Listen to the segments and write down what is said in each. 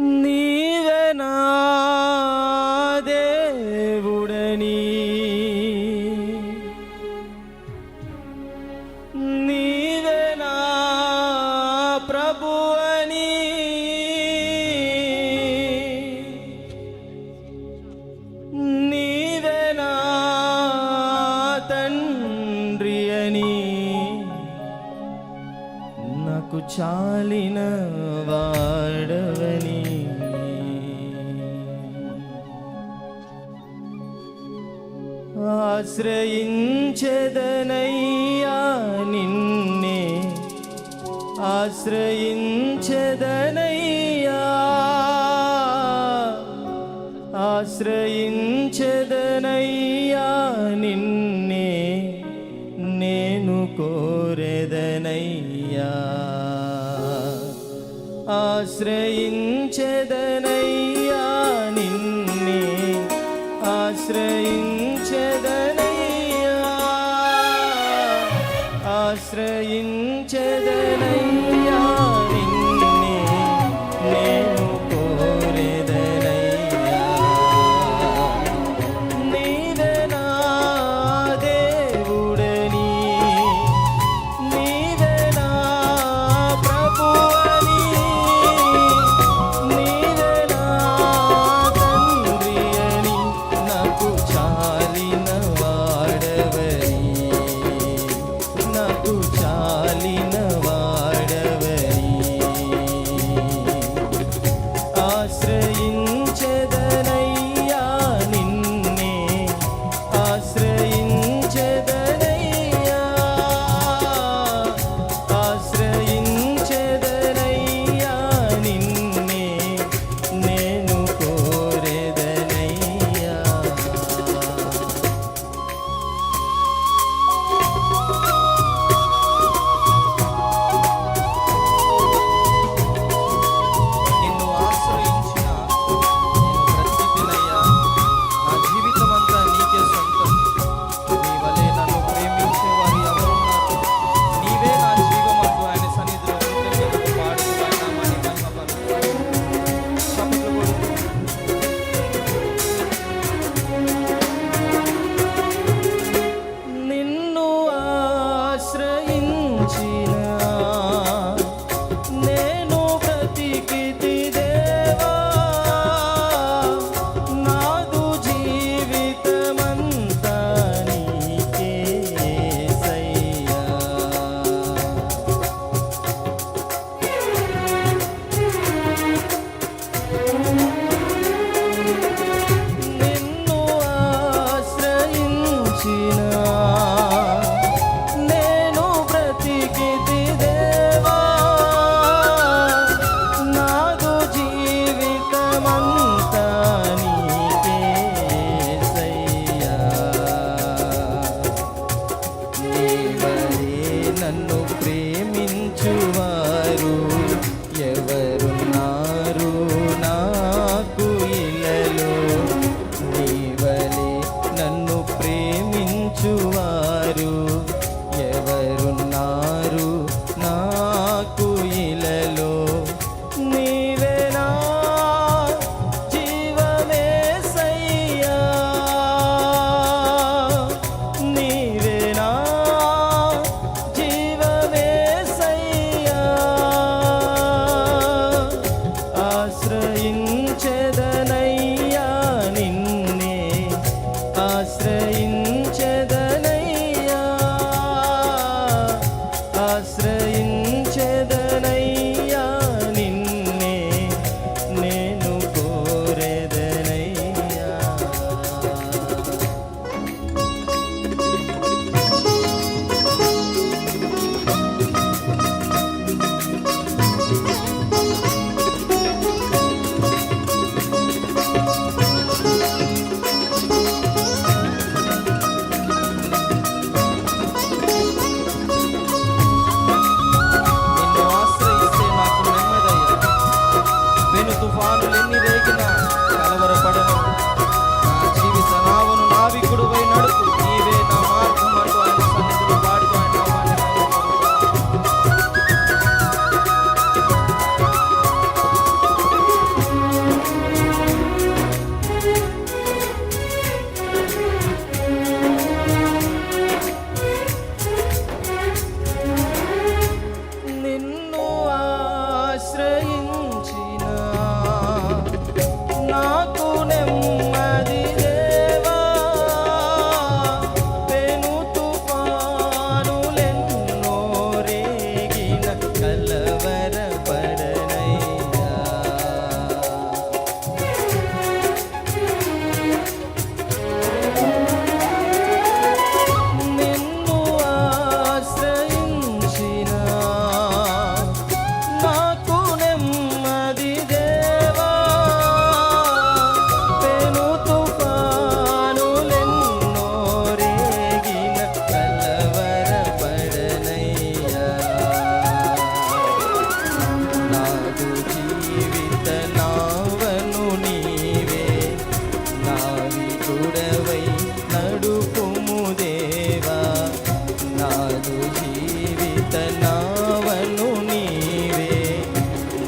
Не ఆశ్రయించదనయ్యా నిన్నే. ఆశ్రయించదనయ్యా. ఆశ్రయించదనయ్యా నిన్నే. నేను కోరెదనయ్యా. ఆశ్రయించదనయ్యా চিন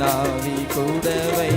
நாவி கூடவை.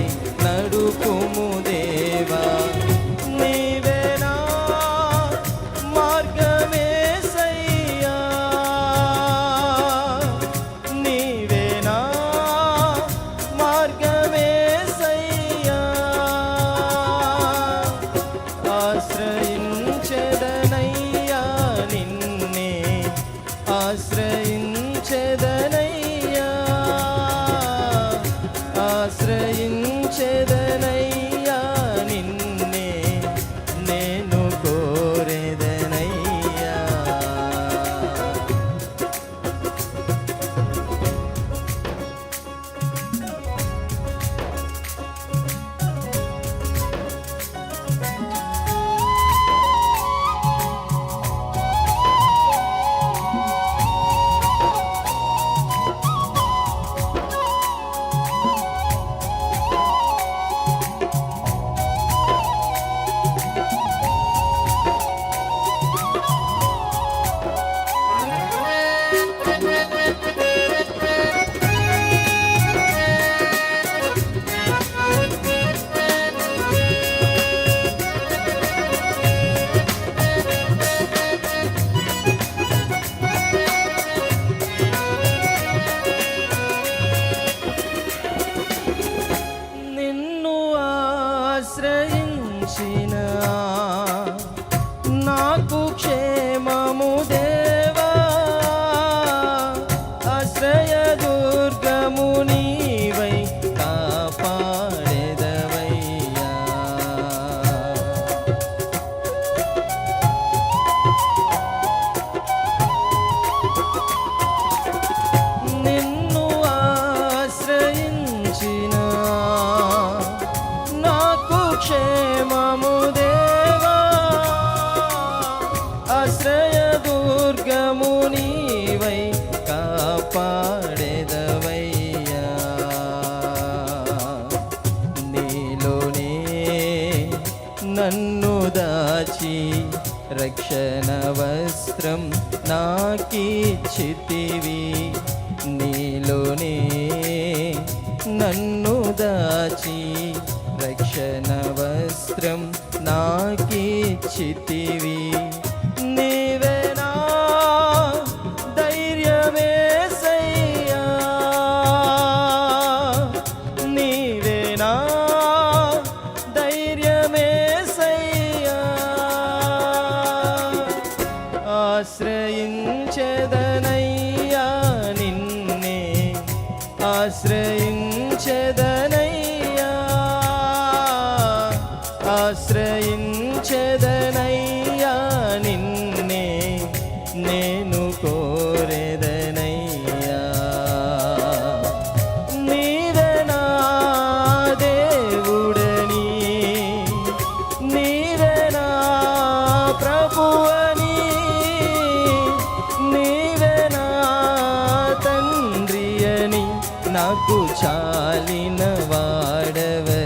వంశినా నాకిచ్చితివి నీలోనే నన్ను దాచి రక్షణ వస్త్రం నాకిచ్చితివి. తండ్రి అని నాకు చాలిన వాడవని